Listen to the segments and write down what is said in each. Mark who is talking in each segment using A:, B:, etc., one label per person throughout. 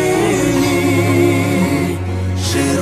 A: чи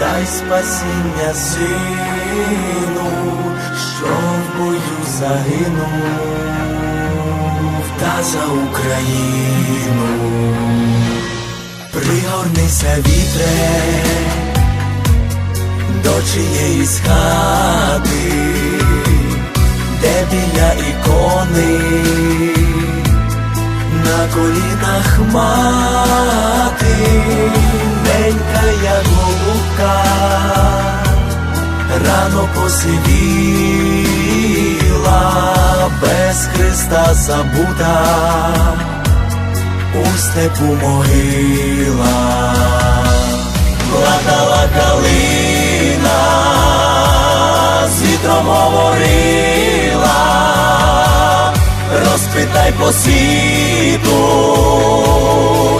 A: дай спасіння сину, що в бою загинув та за Україну. Пригорнися вітре до чиєїсь хати, де біля ікони на колінах мати, рано посивіла, без Христа забута, у степу могила, плакала калина, з вітром говорила розпитай по світу,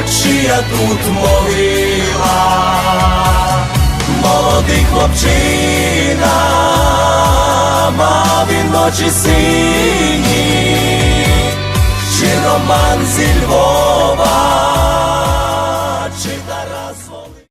A: чия тут могила, хлопчина, мав він очі сині, чи роман зі Львова,